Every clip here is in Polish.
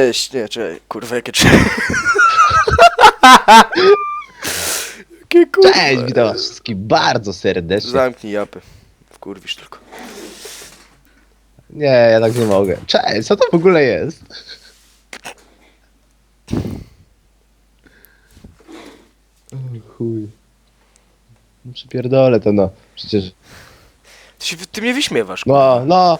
Cześć! Nie, cześć. Kurwa, jakie cześć. jakie kurwa. Cześć, witam was wszystkich bardzo serdecznie. Zamknij japy. Wkurwisz tylko. Nie, ja tak nie mogę. Cześć, co to w ogóle jest? O, chuj. No, Przypierdolę to no. Przecież. Ty, się, ty mnie wyśmiewasz. No, no.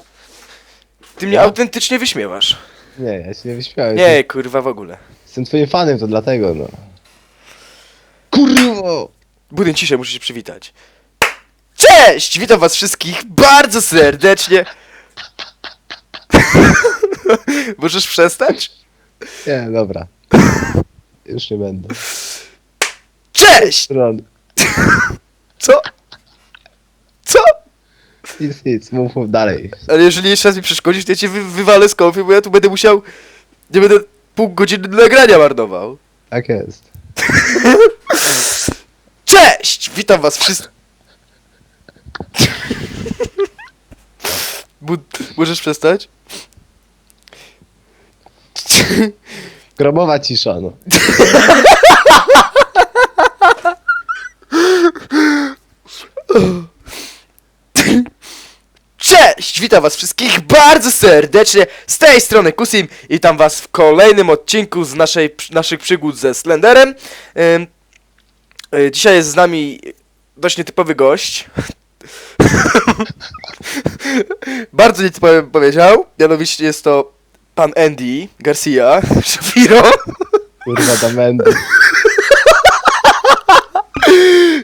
Ty mnie Ja? autentycznie wyśmiewasz. Nie, ja się nie wyśmiałem. Nie, kurwa, w ogóle. Jestem twoim fanem, to dlatego no. Kurwo! Budyn ciszej, muszę się przywitać. Cześć! Witam was wszystkich bardzo serdecznie. Możesz przestać? Nie, dobra. Już nie będę. Cześć! Ron, Co? Co? Nic, nic, mów, mów dalej. Ale jeżeli jeszcze raz mi przeszkodzisz, to ja cię wy wywalę z konfy, bo ja tu będę musiał... Nie będę pół godziny nagrania marnował. Tak jest. Cześć! Witam was wszystkich. Możesz przestać? Grobowa cisza, no. Cześć! Witam was wszystkich bardzo serdecznie z tej strony Kusim i witam was w kolejnym odcinku z naszej, naszych przygód ze Slenderem. Y, dzisiaj jest z nami dość nietypowy gość. bardzo nietypowy powiedział. Mianowicie jest to pan Andy Garcia Shapiro. Kurwa, damendy.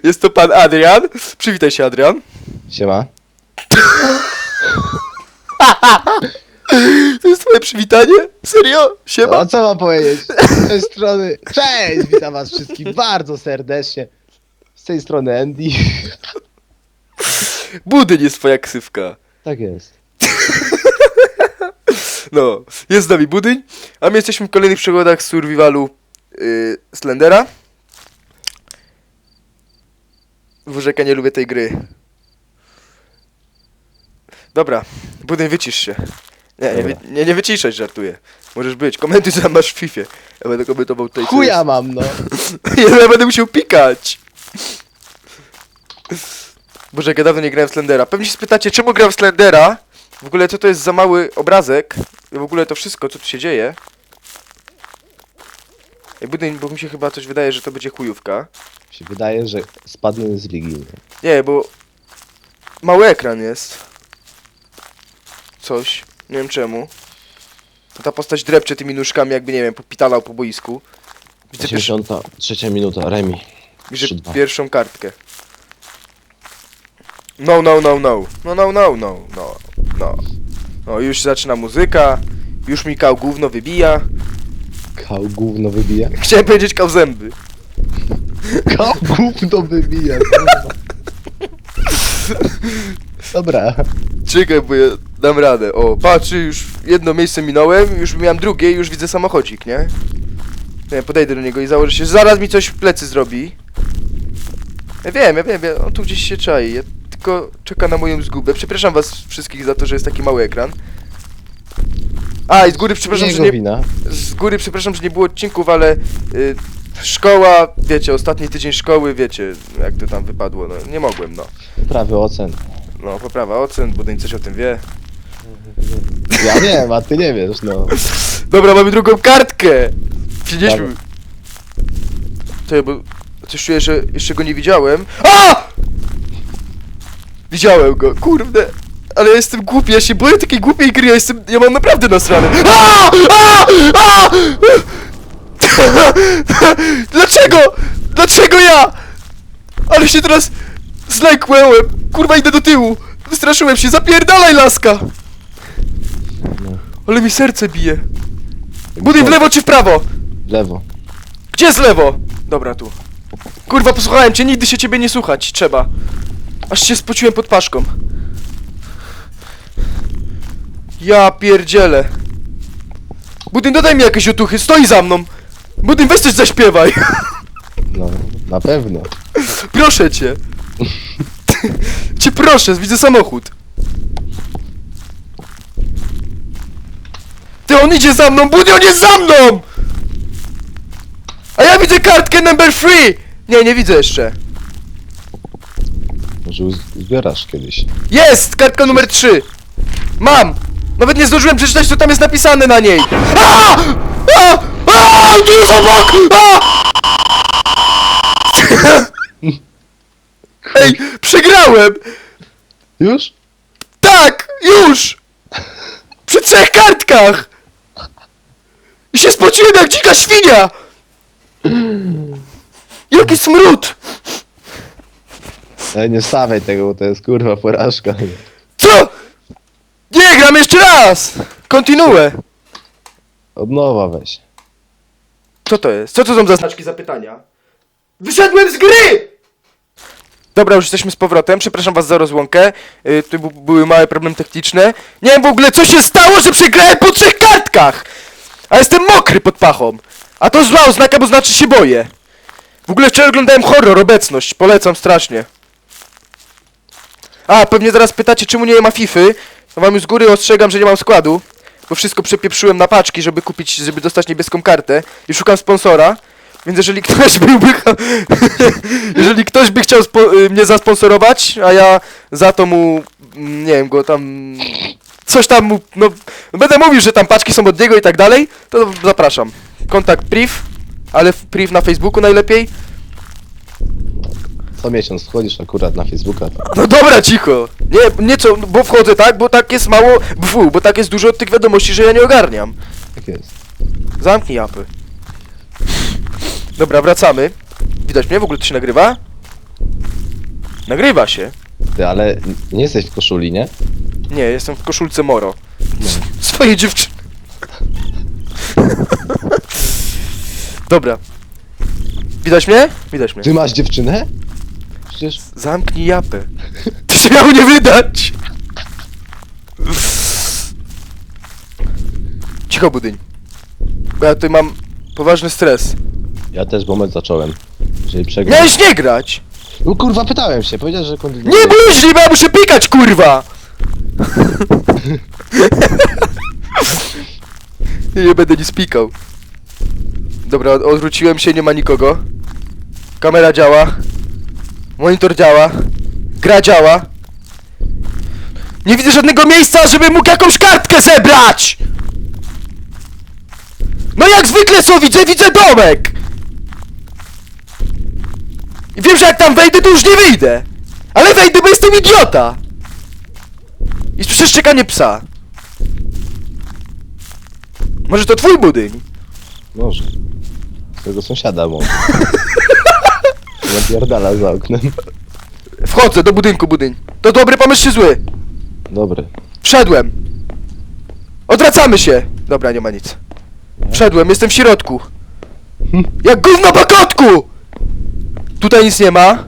Jest to pan Adrian. Przywitaj się Adrian. Siema. To jest twoje przywitanie? Serio? Siema? O co mam powiedzieć? Z tej strony. Cześć! Witam was wszystkich bardzo serdecznie. Z tej strony Andy. Budyń jest twoja ksywka. Tak jest. No, jest z nami Budyń, a my jesteśmy w kolejnych przygodach z survivalu yy, Slendera. Wurzeka nie lubię tej gry. Dobra, Budyń wycisz się. Nie, nie, wy, Dobra. nie, nie wyciszać, żartuję. Możesz być, komentuj co tam masz w FIFA. Ja będę komentował tutaj. co Chuja mam, no. jest. Ja będę musiał pikać. Boże, jak ja dawno nie grałem w Slendera. Pewnie się spytacie, czemu gram w Slendera? W ogóle co to jest za mały obrazek? I w ogóle to wszystko, co tu się dzieje. Ej, budyń, bo mi się chyba coś wydaje, że to będzie chujówka. Mi się wydaje, że spadnę z ligi. Nie, bo mały ekran jest. Coś. Nie wiem czemu. To ta postać drepcze tymi nóżkami, jakby nie wiem, popitalał po boisku. Widzę pierwszy, 83 minuta, Remi. widzę 3-2. pierwszą kartkę. No, no, no, no. No, no, no, no, no, no. No, już zaczyna muzyka. Już mi kał gówno wybija. Kał gówno wybija. Chciałem powiedzieć kał zęby. Kał gówno wybija, kurwa. Dobra. Czekaj, bo ja dam radę. O, patrz, już jedno miejsce minąłem, już miałem drugie i już widzę samochodzik, nie? Nie, podejdę do niego i założę się, zaraz mi coś w plecy zrobi. Ja wiem, ja wiem, ja, on tu gdzieś się czai, ja tylko czeka na moją zgubę. Przepraszam was wszystkich za to, że jest taki mały ekran. A, i z góry przepraszam, że nie, wina. z góry przepraszam, że nie było odcinków, ale y, szkoła, wiecie, ostatni tydzień szkoły, wiecie, jak to tam wypadło, no nie mogłem, no. Prawy ocen. No, poprawa ocen, budyń coś o tym wie. Ja wiem, a ty nie wiesz, no. Dobra, mamy drugą kartkę! Przynieśmy. Dobra. Czekaj, bo coś czuję, że jeszcze go nie widziałem. A! Widziałem go, kurde. Ale ja jestem głupi, ja się boję takiej głupiej gry, ja jestem, ja mam naprawdę nasrane. A! A! A! Dlaczego? Dlaczego ja? Ale się teraz zlękłem. Kurwa, idę do tyłu. Wystraszyłem się, zapierdalaj laska. Ale mi serce bije. Budyń w lewo czy w prawo? W lewo. Gdzie jest lewo? Dobra, tu. Kurwa, posłuchałem cię, nigdy się ciebie nie słuchać, trzeba. Aż się spociłem pod paszką. Ja pierdzielę. Budyn, dodaj mi jakieś otuchy, stoi za mną. Budyn, weź coś zaśpiewaj. No, na pewno. Proszę cię. cię proszę, widzę samochód. On idzie za mną! Budy, on jest za mną! A ja widzę kartkę number 3! Nie, nie widzę jeszcze. Może uz- zbierasz kiedyś. Jest! Kartka numer 3! Mam! Nawet nie zdążyłem przeczytać, co tam jest napisane na niej. A! A! A! Tu jest obok! A! Ej, przegrałem! Już? Tak! Już! Przy trzech kartkach! I się spociłem jak dzika świnia! Jaki smród! Ej, nie stawiaj tego, bo to jest kurwa porażka. Co? Nie, gram jeszcze raz! Kontinuę! Od nowa weź. Co to jest? Co to są za znaczki zapytania? Wyszedłem z gry! Dobra, już jesteśmy z powrotem. Przepraszam was za rozłąkę. Yy, tu bu- były małe problemy techniczne. Nie wiem w ogóle co się stało, że przegrałem po trzech kartkach! A jestem mokry pod pachą. A to zła oznaka, bo znaczy się boję. W ogóle wczoraj oglądałem horror, obecność. Polecam strasznie. A, pewnie zaraz pytacie, czemu nie ma Fify. No wam już z góry ostrzegam, że nie mam składu. Bo wszystko przepieprzyłem na paczki, żeby kupić, żeby dostać niebieską kartę. I szukam sponsora. Więc jeżeli ktoś byłby... jeżeli ktoś by chciał y, mnie zasponsorować, a ja za to mu... mm, Nie wiem, go tam... Coś tam mu... No, będę mówił, że tam paczki są od niego i tak dalej, to zapraszam. Kontakt priv, ale w- priv na Facebooku najlepiej. Co miesiąc wchodzisz akurat na Facebooka. To... No dobra, cicho. Nie, nie co, bo wchodzę tak, bo tak jest mało bwu, bo tak jest dużo tych wiadomości, że ja nie ogarniam. Tak jest. Zamknij japy. Dobra, wracamy. Widać mnie? W ogóle to się nagrywa? Nagrywa się. Ty, ale nie jesteś w koszuli, nie? Nie, jestem w koszulce Moro. Swojej dziewczyny. Dobra. Widać mnie? Widać mnie. Ty masz dziewczynę? Przecież... Zamknij japę. To się miało nie wydać. Cicho budyń. Bo ja tutaj mam poważny stres. Ja też moment zacząłem. Jeżeli przegram... Miałeś nie grać! No kurwa, pytałem się, powiedziałeś, że kontynuujesz. Nie bój bo ja muszę pikać, kurwa! nie będę nic pikał. Dobra, od- odwróciłem się, nie ma nikogo. Kamera działa. Monitor działa. Gra działa. Nie widzę żadnego miejsca, żeby mógł jakąś kartkę zebrać! No jak zwykle co widzę? Widzę domek! I wiem, że jak tam wejdę, to już nie wyjdę. Ale wejdę, bo jestem idiota. I słyszę szczekanie psa. Może to twój budyń? Może. Twojego sąsiada może. Napierdala za oknem. Wchodzę do budynku, budyń. To dobry pomysł czy zły? Dobry. Wszedłem. Odwracamy się. Dobra, nie ma nic. Wszedłem, jestem w środku. Jak gówno po kotku! Tutaj nic nie ma.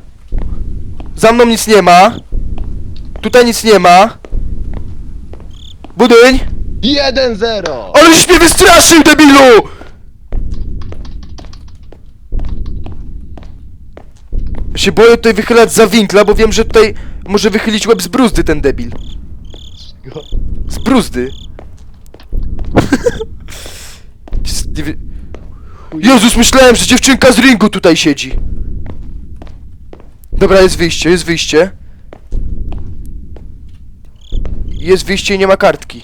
Za mną nic nie ma. Tutaj nic nie ma. Budyń! 1-0! Ale żeś mnie wystraszył, debilu! Ja się boję tutaj wychylać za winkla, bo wiem, że tutaj może wychylić łeb z bruzdy ten debil. Z bruzdy. Nie Jezus, myślałem, że dziewczynka z ringu tutaj siedzi. Dobra, jest wyjście, jest wyjście. Jest wyjście i nie ma kartki.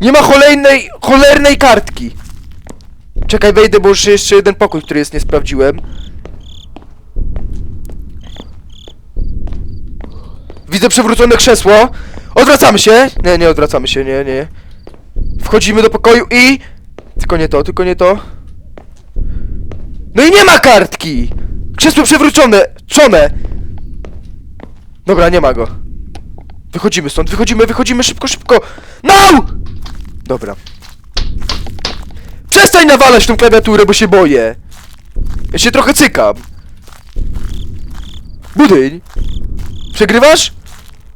Nie ma cholernej, cholernej kartki. Czekaj, wejdę, bo już jeszcze jeden pokój, który jest nie sprawdziłem. Widzę przewrócone krzesło. Odwracamy się. Nie, nie odwracamy się, nie, nie. Wchodzimy do pokoju i... Tylko nie to, tylko nie to. No i nie ma kartki! Krzesło przewrócone, czone. Dobra, nie ma go. Wychodzimy stąd, wychodzimy, wychodzimy szybko, szybko! No! Dobra. Przestań nawalać tą klawiaturę, bo się boję. Ja się trochę cykam. Budyń. Przegrywasz?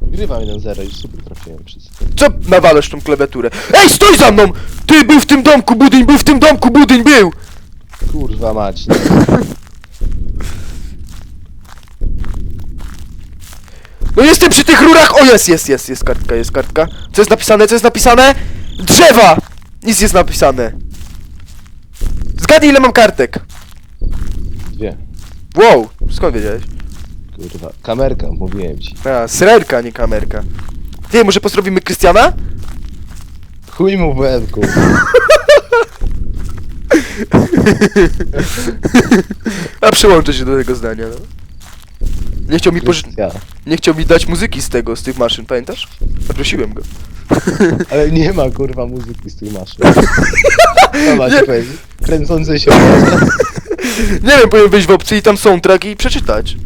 Grywam 1-0 i super trafiłem przez Co nawalasz tą klawiaturę? Ej, stój za mną! Ty był w tym domku, budyń, był w tym domku, budyń, był! Kurwa mać. No jestem przy tych rurach! O, jest, jest, jest, jest kartka, jest kartka. Co jest napisane, co jest napisane? Drzewa! Nic jest napisane. Zgadnij ile mam kartek. Dwie. Wow, skąd wiedziałeś? Kurwa. Kamerka, mówiłem ci. A, srerka, nie kamerka. Ty, może pozdrowimy Krystiana? Chuj mu w łeb, kurwa. A przyłączę się do tego zdania, no. Nie chciał mi poży... Ja. Nie chciał mi dać muzyki z tego, z tych maszyn, pamiętasz? Zaprosiłem go. Ale nie ma kurwa muzyki z tych maszyn. Macie Nie. Kręcące się Nie wiem, powinien wejść w opcję i tam soundtrack i przeczytać.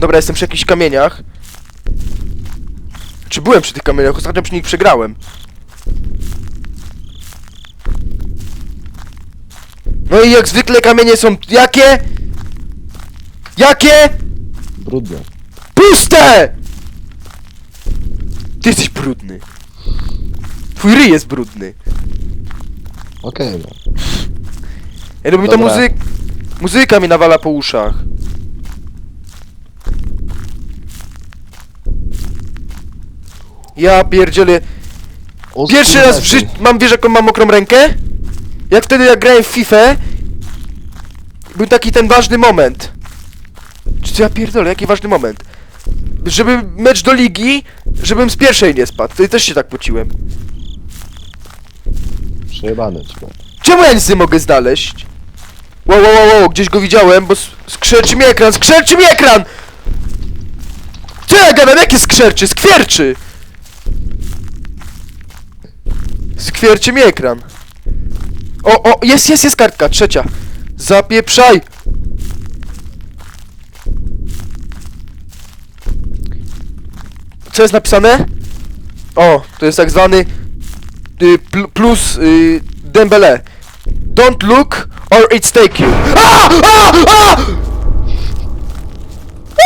Dobra, jestem przy jakichś kamieniach. Czy byłem przy tych kamieniach? Ostatnio przy nich przegrałem. No i jak zwykle kamienie są jakie? Jakie? Brudne. Puste! Ty jesteś brudny. Twój ryj jest brudny. Okej, no. Ja lubię Dobra. muzyk... Muzyka mi nawala po uszach. Ja pierdzielę. O, Pierwszy raz w życiu... Mam, wiesz jaką mam mokrą rękę? Jak wtedy jak grałem w FIFA Był taki ten ważny moment Czy co ja pierdolę, jaki ważny moment? Żeby mecz do ligi, żebym z pierwszej nie spadł, wtedy też się tak pociłem Przejebane ci powiem. Czemu ja nic nie mogę znaleźć? Wow, wow, wow, wow, gdzieś go widziałem, bo s- skrzeczy mi ekran, skrzeczy mi ekran! Co ja gadam, jakie skrzeczy? Skwierczy! Skwierczy mi ekran. O, o, jest, jest, jest kartka, trzecia. Zapieprzaj! Co jest napisane? O, to jest tak zwany y, pl plus y, Dembele. Don't look or it's take you. A! A! A!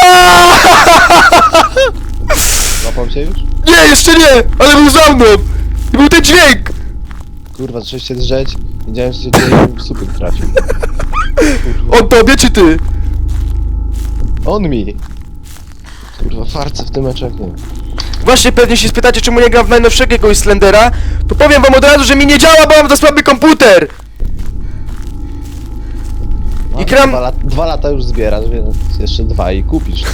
A! Złapał cię już? Nie, jeszcze nie, ale był za mną. I był ten dźwięk. Kurwa, zacząłeś się drzeć. Wiedziałem, że cię w supy trafił. Kurwa. On tobie czy ty? On mi! Kurwa, farce w tym meczu jak nie. Właśnie pewnie się spytacie, czemu nie gram w najnowszego jakiegoś Slendera. To powiem wam od razu, że mi nie działa, bo mam za słaby komputer. No, I gram- Dwa, lat, dwa lata już zbierasz, więc jeszcze dwa i kupisz.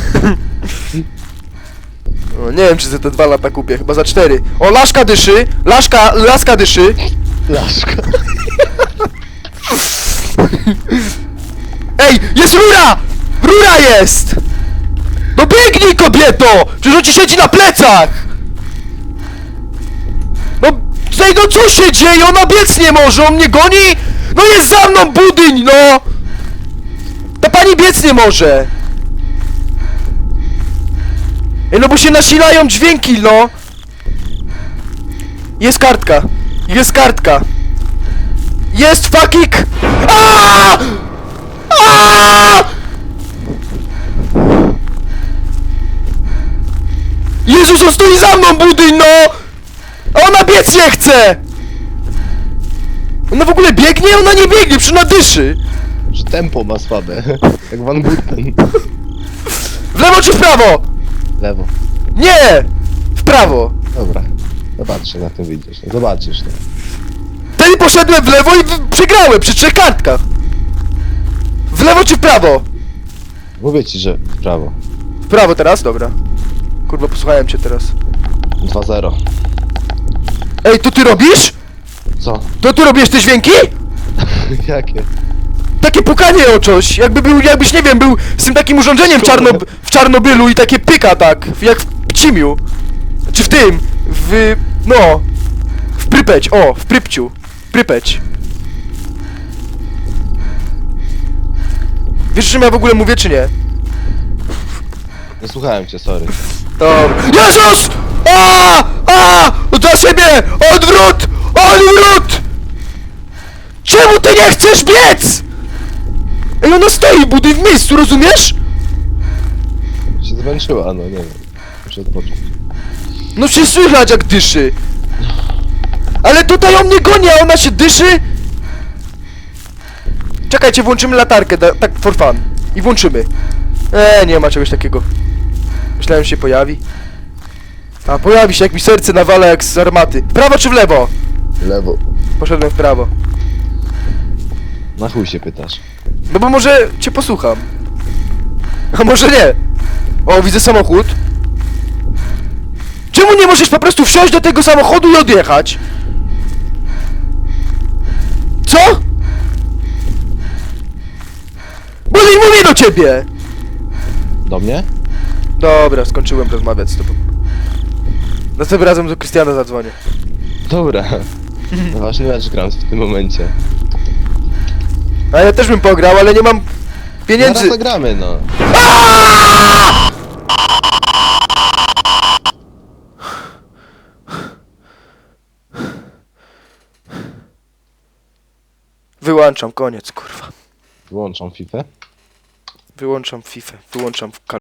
O, nie wiem, czy za te dwa lata kupię, chyba za cztery. O, laszka dyszy, laszka, laska dyszy. Laszka. Ej, jest rura! Rura jest! Biegnij, kobieto! Przecież ci siedzi na plecach! No, tutaj, no co się dzieje? Ona biec nie może, on mnie goni? No jest za mną budyń, no! Ta pani biec nie może! Ej, no bo się nasilają dźwięki, no! Jest kartka. Jest kartka. Jest fucking... Aaaa! Aaaa! Jezus, on stoi za mną, budyń, no! A ona biec nie chce! Ona w ogóle biegnie? Ona nie biegnie, przy dyszy! Że tempo ma słabe. Jak Van Buten. W lewo czy w prawo? Lewo. Nie! W prawo! Dobra. Zobaczcie na tym widzisz. No zobaczysz no. Wtedy poszedłem w lewo i w- przegrałem przy trzech kartkach! W lewo czy w prawo? Mówię ci, że w prawo. W prawo teraz? Dobra. Kurwa, posłuchałem cię teraz. 2-0. Ej, to ty robisz? Co? To ty robisz te dźwięki? Jakie? Takie pukanie o coś, jakby był, jakbyś nie wiem, był z tym takim urządzeniem w, Czarno, w Czarnobylu i takie pyka tak, jak w Pcimiu. Czy w tym, w, no, w Prypeć, o, w Prypciu, Prypeć. Wiesz, czym ja w ogóle mówię, czy nie? Nie słuchałem cię, sorry. Dobra. Jezus! A! A! Dla siebie! Odwrót! Odwrót! Czemu ty nie chcesz biec? Ej, ona stoi, budy w miejscu, rozumiesz? Się zmęczyła, no nie wiem. Muszę odpocząć. No się słychać jak dyszy. Ale tutaj on mnie goni, a ona się dyszy? Czekajcie, włączymy latarkę, da, tak for fun. I włączymy. Eee, nie ma czegoś takiego. Myślałem, że się pojawi. A, pojawi się, jak mi serce nawala jak z armaty. Prawo czy w lewo? Lewo. Poszedłem w prawo. Na chuj się pytasz. No bo może cię posłucham. A może nie? O, widzę samochód. Czemu nie możesz po prostu wsiąść do tego samochodu i odjechać? Co? Bo nie mówię do ciebie! Do mnie? Dobra, skończyłem rozmawiać z tobą. Następnym razem do Krystiana zadzwonię. Dobra. Ważny mecz gram w tym momencie. A ja też bym pograł, ale nie mam pieniędzy. Zaraz zagramy, no. Wyłączam, koniec, kurwa. Wyłączam FIFA. Wyłączam FIFA, wyłączam kal...